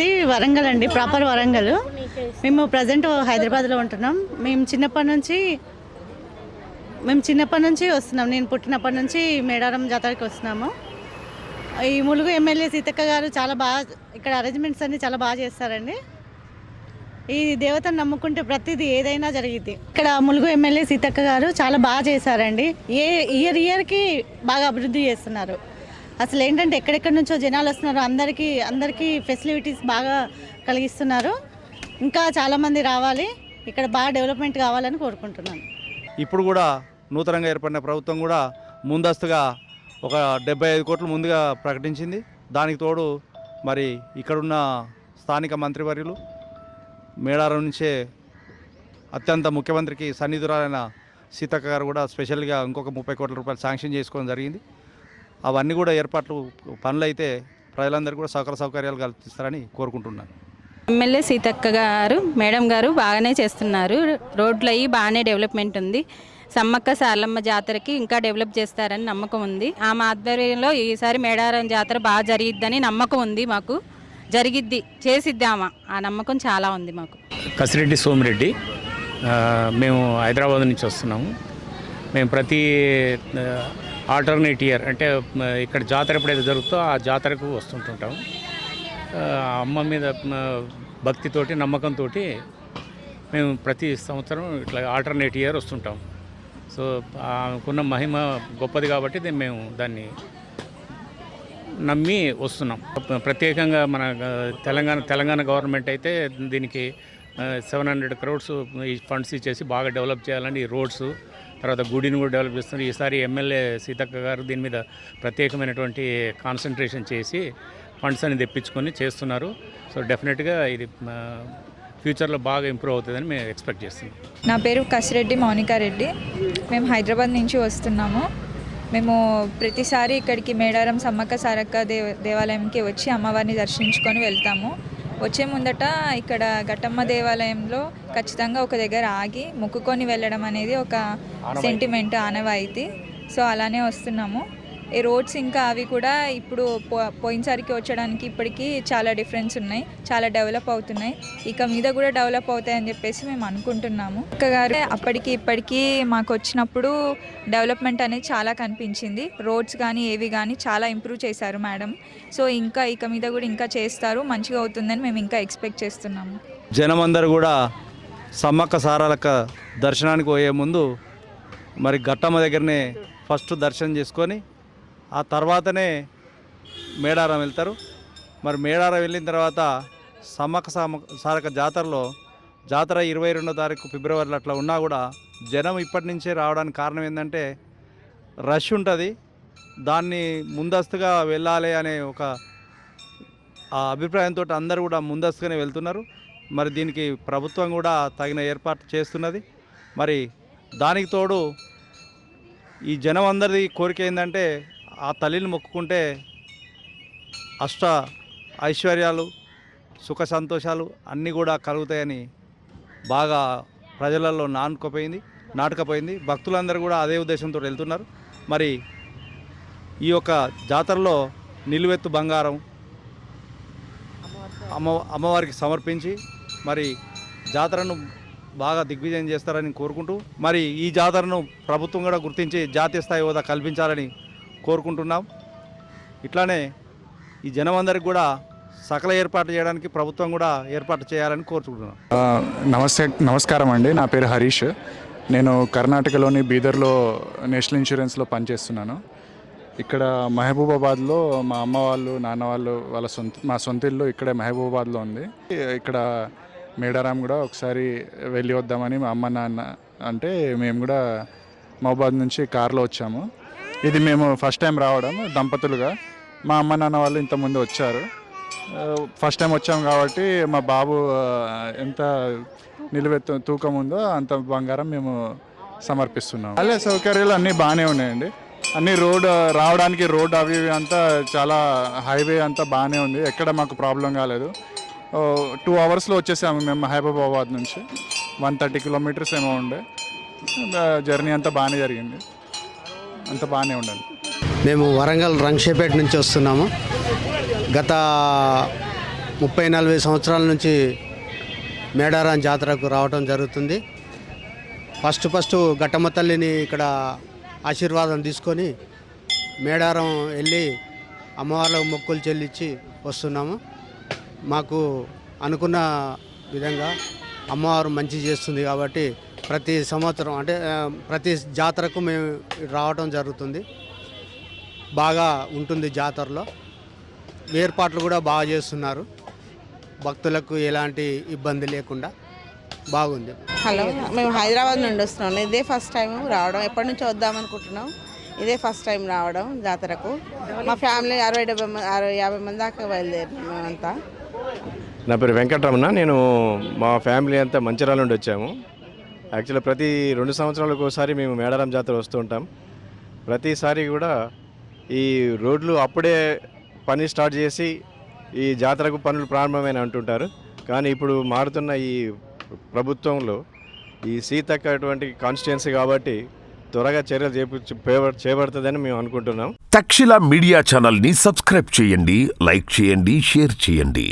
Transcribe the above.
ఇది వరంగల్ అండి ప్రాపర్ వరంగల్. మేము ప్రజెంట్ హైదరాబాద్లో ఉంటున్నాం. మేము చిన్నప్పటి నుంచి మేము చిన్నప్పటి నుంచి వస్తున్నాం. నేను పుట్టినప్పటి నుంచి మేడారం జాతరకి వస్తున్నాము. ఈ ములుగు ఎమ్మెల్యే సీతక్క గారు చాలా బాగా ఇక్కడ అరేంజ్మెంట్స్ అన్ని చాలా బాగా చేస్తారండి. ఈ దేవతను నమ్ముకుంటే ప్రతిదీ ఏదైనా జరిగింది ఇక్కడ ములుగు ఎమ్మెల్యే సీతక్క గారు చాలా బాగా చేశారండి. ఏ ఇయర్ ఇయర్కి బాగా అభివృద్ధి చేస్తున్నారు. అసలు ఏంటంటే ఎక్కడెక్కడి నుంచో జనాలు వస్తున్నారు. అందరికీ అందరికీ ఫెసిలిటీస్ బాగా కలిగిస్తున్నారు. ఇంకా చాలామంది రావాలి. ఇక్కడ బాగా డెవలప్మెంట్ కావాలని కోరుకుంటున్నాను. ఇప్పుడు కూడా నూతనంగా ఏర్పడిన ప్రభుత్వం కూడా ముందస్తుగా ఒక డెబ్బై ఐదు కోట్లు ముందుగా ప్రకటించింది. దానికి తోడు మరి ఇక్కడున్న స్థానిక మంత్రివర్యులు మేడారం నుంచే అత్యంత ముఖ్యమంత్రికి సన్నిధురాలైన సీతక్క గారు కూడా స్పెషల్గా ఇంకొక ముప్పై కోట్ల రూపాయలు శాంక్షన్ చేసుకోవడం జరిగింది. అవన్నీ కూడా ఏర్పాట్లు పనులు అయితే ప్రజలందరికీ కూడా సౌకర్య సౌకర్యాలు కల్పిస్తారని కోరుకుంటున్నాను. ఎమ్మెల్యే సీతక్క గారు మేడం గారు బాగానే చేస్తున్నారు. రోడ్లు అయ్యి బాగానే డెవలప్మెంట్ ఉంది. సమ్మక్క సారలమ్మ జాతరకి ఇంకా డెవలప్ చేస్తారని నమ్మకం ఉంది. ఆమె ఆధ్వర్యంలో ఈసారి మేడారం జాతర బాగా జరిగిద్దని నమ్మకం ఉంది మాకు. జరిగిద్ది చేసిద్ది ఆమె ఆ నమ్మకం చాలా ఉంది మాకు. కసిరెడ్డి సోమిరెడ్డి ఆ, మేము హైదరాబాద్ నుంచి వస్తున్నాము. మేము ప్రతి ఆల్టర్నేట్ ఇయర్ అంటే ఇక్కడ జాతర ఎప్పుడైతే జరుగుతుందో ఆ జాతరకు వస్తుంటుంటాం. అమ్మ మీద భక్తితోటి నమ్మకంతో మేము ప్రతి సంవత్సరం ఇట్లా ఆల్టర్నేట్ ఇయర్ వస్తుంటాం. సో ఆమెకున్న మహిమ గొప్పది కాబట్టి మేము దాన్ని నమ్మి వస్తున్నాం. ప్రత్యేకంగా మన తెలంగాణ తెలంగాణ గవర్నమెంట్ అయితే దీనికి సెవెన్ హండ్రెడ్ క్రోడ్స్ ఈ ఫండ్స్ ఇచ్చేసి బాగా డెవలప్ చేయాలని ఈ రోడ్స్ తర్వాత గుడిని కూడా డెవలప్ చేస్తున్నారు. ఈసారి ఎమ్మెల్యే సీతక్క గారు దీని మీద ప్రత్యేకమైనటువంటి కాన్సన్ట్రేషన్ చేసి ఫండ్స్ అని తెప్పించుకొని చేస్తున్నారు. సో డెఫినెట్గా ఇది ఫ్యూచర్లో బాగా ఇంప్రూవ్ అవుతుందని మేము ఎక్స్పెక్ట్ చేస్తున్నాం. నా పేరు కసిరెడ్డి మౌనికారెడ్డి మేము హైదరాబాద్ నుంచి వస్తున్నాము. మేము ప్రతిసారి ఇక్కడికి మేడారం సమ్మక్క సారక్క దేవ దేవాలయంకి వచ్చి అమ్మవారిని దర్శించుకొని వెళ్తాము. వచ్చే ముందట ఇక్కడ ఘట్టమ్మ దేవాలయంలో ఖచ్చితంగా ఒక దగ్గర ఆగి మొక్కుకొని వెళ్ళడం అనేది ఒక సెంటిమెంట్ ఆనవాయితీ. సో అలానే వస్తున్నాము. ఈ రోడ్స్ ఇంకా అవి కూడా ఇప్పుడు పో- పోయినసారికి వచ్చడానికి ఇప్పటికీ చాలా డిఫరెన్స్ ఉన్నాయి. చాలా డెవలప్ అవుతున్నాయి. ఇక మీద కూడా డెవలప్ అవుతాయని చెప్పేసి మేము అనుకుంటున్నాము. అక్క గారు అప్పటికి ఇప్పటికీ మాకు వచ్చినప్పుడు డెవలప్మెంట్ అనేది చాలా కనిపించింది. రోడ్స్ కానీ ఏవి కానీ చాలా ఇంప్రూవ్ చేశారు మేడం. సో ఇంకా ఇక మీద కూడా ఇంకా చేస్తారు. మంచిగా అవుతుందని మేము ఇంకా ఎక్స్పెక్ట్ చేస్తున్నాము. జనమందరూ కూడా సమ్మక్క సారాలక్క దర్శనానికి పోయే ముందు మరి ఘట్టమ్మ దగ్గరనే ఫస్ట్ దర్శనం చేసుకొని ఆ తర్వాతనే మేడారం వెళ్తారు. మరి మేడారం వెళ్ళిన తర్వాత సమ్మక సామ సారక జాతరలో జాతర ఇరవై రెండో తారీఖు ఫిబ్రవరిలో అట్లా ఉన్నా కూడా జనం ఇప్పటి నుంచే రావడానికి కారణం ఏంటంటే రష్ ఉంటుంది. దాన్ని ముందస్తుగా వెళ్ళాలి అనే ఒక ఆ అభిప్రాయంతో అందరూ కూడా ముందస్తుగానే వెళ్తున్నారు. మరి దీనికి ప్రభుత్వం కూడా తగిన ఏర్పాటు చేస్తున్నది. మరి దానికి తోడు ఈ జనం అందరిది కోరిక ఏంటంటే ఆ తల్లిని మొక్కుకుంటే అష్ట ఐశ్వర్యాలు సుఖ సంతోషాలు అన్నీ కూడా కలుగుతాయని బాగా ప్రజలలో నానుకపోయింది నాటకపోయింది. భక్తులందరూ కూడా అదే ఉద్దేశంతో వెళ్తున్నారు. మరి ఈ యొక్క జాతరలో నిలువెత్తు బంగారం అమ్మ అమ్మవారికి సమర్పించి మరి జాతరను బాగా దిగ్విజయం చేస్తారని కోరుకుంటూ మరి ఈ జాతరను ప్రభుత్వం కూడా గుర్తించి జాతీయ స్థాయి హోదా కల్పించాలని కోరుకుంటున్నాం. ఇట్లానే ఈ జనం అందరికి కూడా సకల ఏర్పాటు చేయడానికి ప్రభుత్వం కూడా ఏర్పాటు చేయాలని కోరుకుంటున్నాం. నమస్తే నమస్కారం అండి. నా పేరు హరీష్. నేను కర్ణాటకలోని బీదర్లో నేషనల్ ఇన్సూరెన్స్లో పనిచేస్తున్నాను. ఇక్కడ మహబూబాబాద్లో మా అమ్మ వాళ్ళు నాన్న వాళ్ళు వాళ్ళ సొంత మా సొంత ఇల్లు ఇక్కడే మహబూబాబాద్లో ఉంది. ఇక్కడ మేడారాం కూడా ఒకసారి వెళ్ళి వద్దామని మా అమ్మ నాన్న అంటే మేము కూడా మహబాద్ నుంచి కార్లో వచ్చాము. ఇది మేము ఫస్ట్ టైం రావడం దంపతులుగా. మా అమ్మ నాన్న వాళ్ళు ఇంతకుముందు వచ్చారు. ఫస్ట్ టైం వచ్చాం కాబట్టి మా బాబు ఎంత నిలువెత్తు తూకం ఉందో అంత బంగారం మేము సమర్పిస్తున్నాం. అలా సౌకర్యాలు అన్నీ బాగానే ఉన్నాయండి. అన్ని రోడ్ రావడానికి రోడ్ అవి ఇవి అంతా చాలా హైవే అంతా బాగానే ఉంది. ఎక్కడ మాకు ప్రాబ్లం కాలేదు. టూ అవర్స్లో వచ్చేసాము మేము హైదరాబాద్ నుంచి. వన్ థర్టీ కిలోమీటర్స్ ఏమో ఉండే. జర్నీ అంతా బాగానే జరిగింది. అంత బాగానే ఉండండి. మేము వరంగల్ రంగషేపేట నుంచి వస్తున్నాము. గత ముప్పై నలభై సంవత్సరాల నుంచి మేడారం జాతరకు రావడం జరుగుతుంది. ఫస్ట్ ఫస్ట్ ఘట్టమ్మ తల్లిని ఇక్కడ ఆశీర్వాదం తీసుకొని మేడారం వెళ్ళి అమ్మవార్లకు మొక్కులు చెల్లించి వస్తున్నాము. మాకు అనుకున్న విధంగా అమ్మవారు మంచి చేస్తుంది కాబట్టి ప్రతి సంవత్సరం అంటే ప్రతి జాతరకు మేము రావడం జరుగుతుంది. బాగా ఉంటుంది జాతరలో. ఏర్పాట్లు కూడా బాగా చేస్తున్నారు. భక్తులకు ఎలాంటి ఇబ్బంది లేకుండా బాగుంది. హలో మేము హైదరాబాద్ నుండి వస్తున్నాం. ఇదే ఫస్ట్ టైం రావడం. ఎప్పటి నుంచో వద్దాం అనుకుంటున్నాం. ఇదే ఫస్ట్ టైం రావడం జాతరకు. మా ఫ్యామిలీ అరవై డెబ్బై మంది అరవై యాభై మంది దాకా బయలుదేరినాం మేమంతా. నా పేరు వెంకటరమణ. నేను మా ఫ్యామిలీ అంతా మంచిర్యాల నుండి వచ్చాము. యాక్చువల్గా ప్రతి రెండు సంవత్సరాలకు ఒకసారి మేము మేడారం జాతర వస్తూ ఉంటాం. ప్రతిసారి కూడా ఈ రోడ్లు అప్పుడే పని స్టార్ట్ చేసి ఈ జాతరకు పనులు ప్రారంభమైన అంటుంటారు. కానీ ఇప్పుడు మారుతున్న ఈ ప్రభుత్వంలో ఈ సీతక్క అటువంటి కాన్స్టిట్యున్సీ కాబట్టి త్వరగా చర్యలు చేపడుతుందని మేము అనుకుంటున్నాం. తక్షిల మీడియా ఛానల్ని సబ్స్క్రైబ్ చేయండి లైక్ చేయండి షేర్ చేయండి.